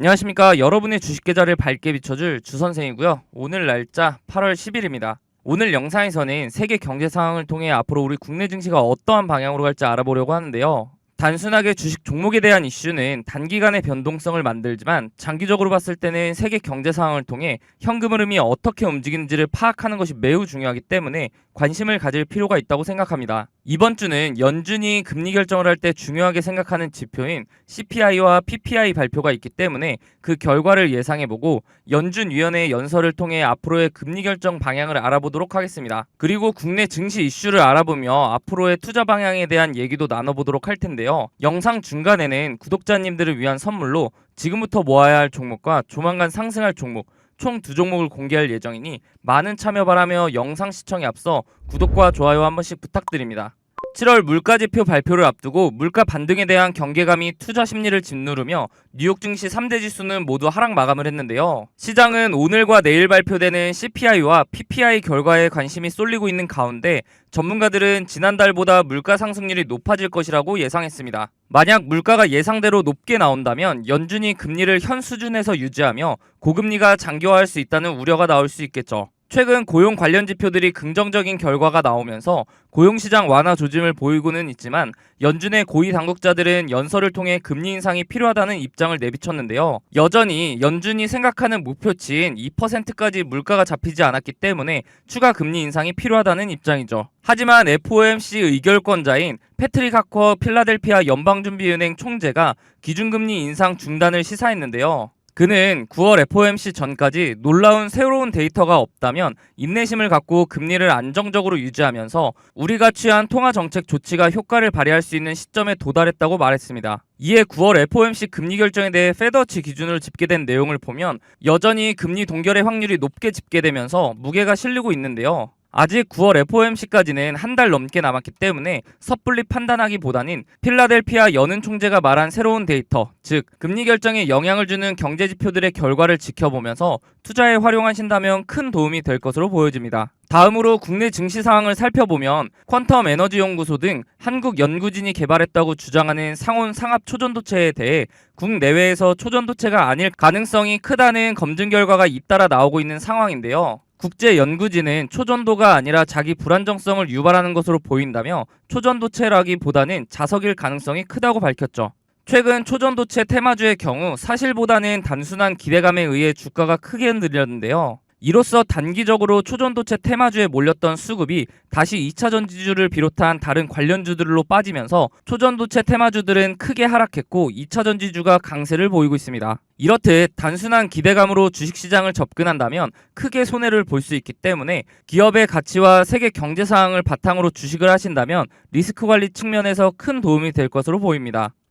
안녕하십니까. 여러분의 주식 계좌를 밝게 비춰줄 주선생이고요. 오늘 날짜 8월 10일입니다. 오늘 영상에서는 세계 경제 상황을 통해 앞으로 우리 국내 증시가 어떠한 방향으로 갈지 알아보려고 하는데요. 단순하게 주식 종목에 대한 이슈는 단기간의 변동성을 만들지만 장기적으로 봤을 때는 세계 경제 상황을 통해 현금 흐름이 어떻게 움직이는지를 파악하는 것이 매우 중요하기 때문에 관심을 가질 필요가 있다고 생각합니다. 이번 주는 연준이 금리 결정을 할 때 중요하게 생각하는 지표인 CPI와 PPI 발표가 있기 때문에 그 결과를 예상해보고 연준 위원회의 연설을 통해 앞으로의 금리 결정 방향을 알아보도록 하겠습니다. 그리고 국내 증시 이슈를 알아보며 앞으로의 투자 방향에 대한 얘기도 나눠보도록 할 텐데요. 영상 중간에는 구독자님들을 위한 선물로 지금부터 모아야 할 종목과 조만간 상승할 종목 총두 종목을 공개할 예정이니 많은 참여 바라며 영상 시청에 앞서 구독과 좋아요 한 번씩 부탁드립니다. 7월 물가지표 발표를 앞두고 물가 반등에 대한 경계감이 투자 심리를 짓누르며 뉴욕 증시 3대 지수는 모두 하락 마감을 했는데요. 시장은 오늘과 내일 발표되는 CPI와 PPI 결과에 관심이 쏠리고 있는 가운데 전문가들은 지난달보다 물가 상승률이 높아질 것이라고 예상했습니다. 만약 물가가 예상대로 높게 나온다면 연준이 금리를 현 수준에서 유지하며 고금리가 장기화할 수 있다는 우려가 나올 수 있겠죠. 최근 고용 관련 지표들이 긍정적인 결과가 나오면서 고용시장 완화 조짐을 보이고는 있지만 연준의 고위 당국자들은 연설을 통해 금리 인상이 필요하다는 입장을 내비쳤는데요. 여전히 연준이 생각하는 목표치인 2%까지 물가가 잡히지 않았기 때문에 추가 금리 인상이 필요하다는 입장이죠. 하지만 FOMC 의결권자인 패트릭 하커 필라델피아 연방준비은행 총재가 기준금리 인상 중단을 시사했는데요. 그는 9월 FOMC 전까지 놀라운 새로운 데이터가 없다면 인내심을 갖고 금리를 안정적으로 유지하면서 우리가 취한 통화 정책 조치가 효과를 발휘할 수 있는 시점에 도달했다고 말했습니다. 이에 9월 FOMC 금리 결정에 대해 페더치 기준으로 집계된 내용을 보면 여전히 금리 동결의 확률이 높게 집계되면서 무게가 실리고 있는데요. 아직 9월 FOMC까지는 한 달 넘게 남았기 때문에 섣불리 판단하기보다는 필라델피아 연은 총재가 말한 새로운 데이터, 즉 금리 결정에 영향을 주는 경제 지표들의 결과를 지켜보면서 투자에 활용하신다면 큰 도움이 될 것으로 보여집니다. 다음으로 국내 증시 상황을 살펴보면 퀀텀 에너지 연구소 등 한국 연구진이 개발했다고 주장하는 상온 상압 초전도체에 대해 국내외에서 초전도체가 아닐 가능성이 크다는 검증 결과가 잇따라 나오고 있는 상황인데요. 국제 연구진은 초전도가 아니라 자기 불안정성을 유발하는 것으로 보인다며 초전도체라기보다는 자석일 가능성이 크다고 밝혔죠. 최근 초전도체 테마주의 경우 사실보다는 단순한 기대감에 의해 주가가 크게 흔들렸는데요. 이로써 단기적으로 초전도체 테마주에 몰렸던 수급이 다시 2차 전지주를 비롯한 다른 관련주들로 빠지면서 초전도체 테마주들은 크게 하락했고 2차 전지주가 강세를 보이고 있습니다. 이렇듯 단순한 기대감으로 주식시장을 접근한다면 크게 손해를 볼 수 있기 때문에 기업의 가치와 세계 경제 상황을 바탕으로 주식을 하신다면 리스크 관리 측면에서 큰 도움이 될 것으로 보입니다.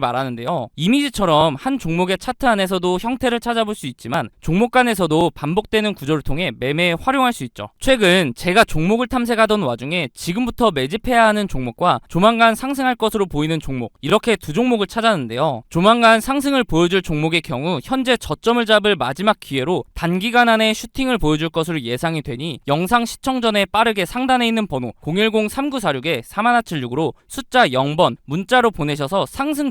말하는데요. 이미지처럼 한 종목의 차트 안에서도 형태를 찾아볼 수 있지만 종목 간에서도 반복되는 구조를 통해 매매에 활용할 수 있죠. 최근 제가 종목을 탐색하던 와중에 지금부터 매집해야 하는 종목과 조만간 상승할 것으로 보이는 종목 이렇게 두 종목을 찾았는데요. 조만간 상승을 보여줄 종목의 경우 현재 저점을 잡을 마지막 기회로 단기간 안에 슈팅을 보여줄 것으로 예상이 되니 영상 시청 전에 빠르게 상단에 있는 번호 010-3946에 3176으로 숫자 0번 문자로 보내셔서 상승